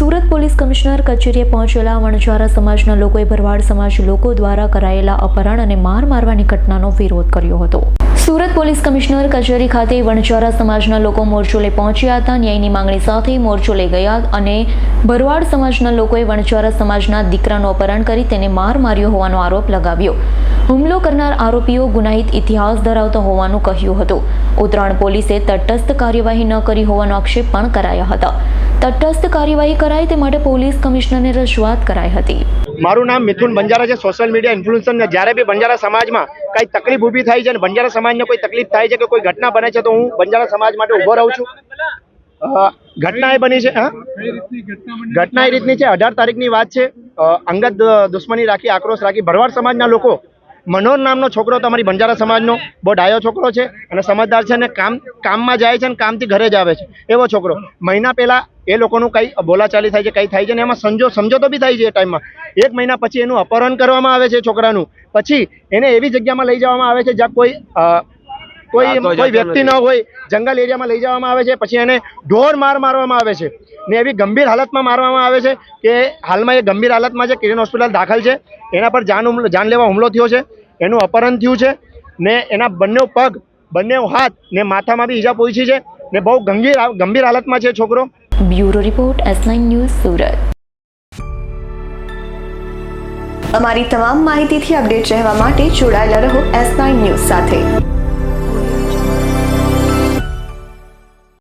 Surat police commissioner કચેરીએ પહોંચેલા વણઝારા સમાજના લોકોએ ભરવાડ સમાજ લોકો દ્વારા કરાયેલા અપહરણ અને માર મારવાની ઘટનાનો વિરોધ કર્યો હતો. સુરત પોલીસ કમિશનર કચેરી ખાતે વણઝારા સમાજના લોકો મોરચો લઈ પહોંચ્યા હતા. ન્યાયની માંગણી સાથે મોરચો લઈ ગયા અને ભરવાડ સમાજના લોકોએ વણઝારા સમાજના દીકરાનું અપહરણ કરી તેને માર માર્યો હોવાનો આરોપ લગાવ્યો. હુમલો કરનાર આરોપીઓ ગુનાહિત ઇતિહાસ ધરાવતા હોવાનું કહ્યું હતું. ઉત્તરાયણ પોલીસે તટસ્થ કાર્યવાહી ન કરી હોવાનો આક્ષેપ પણ કરાયા હતા. તટસ્થ કાર્યવાહી કરાય તે માટે પોલીસ કમિશનરને રજૂઆત કરાઈ હતી. મારું નામ મિથુન બંજારા છે સોશિયલ મીડિયા ઇન્ફ્લુએન્સર ને જ્યારે બી બંજારા સમાજમાં કઈ તકલીફ ઊભી થાય છે અને બંજારા સમાજને કોઈ તકલીફ થાય છે કે કોઈ ઘટના બને છે તો હું બંજારા સમાજ માટે ઊભો રહું છું. ઘટના એ બની છે ઘટના એ રીતની છે, અઢાર તારીખની વાત છે. અંગત દુશ્મની રાખી, આક્રોશ રાખી ભરવાડ સમાજના લોકો મનોહર નામનો છોકરો તમારી બંજારા સમાજનો. બહુ ડાયો છોકરો છે અને સમજદાર છે અને કામ કામમાં જાય છે અને કામથી ઘરે જ આવે છે. એવો છોકરો. મહિના પહેલા એ લોકોનું કંઈ બોલાચાલી થાય છે કંઈ થાય છે ને એમાં સમજો સમજોતો બી થાય છે એ ટાઈમમાં. એક મહિના પછી એનું અપહરણ કરવામાં આવે છે છોકરાનું. પછી એને એવી જગ્યામાં લઈ જવામાં આવે છે જ્યાં કોઈ કોઈ કોઈ વ્યક્તિ ન હોય જંગલ એરિયામાં લઈ જવામાં આવે છે પછી એને ઢોર માર મારવામાં આવે છે. ને એવી ગંભીર હાલતમાં મારવામાં આવે છે કે હાલમાં એ ગંભીર હાલતમાં છે કિરણ હોસ્પિટલ દાખલ છે. એના પર જાન જાનલેવા હુમલો થયો છે. એનું અપહરણ થયું છે ને એના બંને પગ, બંને હાથ ને માથામાં બી ઈજા પહોંચી છે ને બહુ ગંભીર ગંભીર હાલતમાં છે છોકરો. Bureau report S news Surat. અમારી તમામ માહિતીથી અપડેટ રહેવા માટે જોડાયેલા રહો એસ ન્યૂઝ સાથે.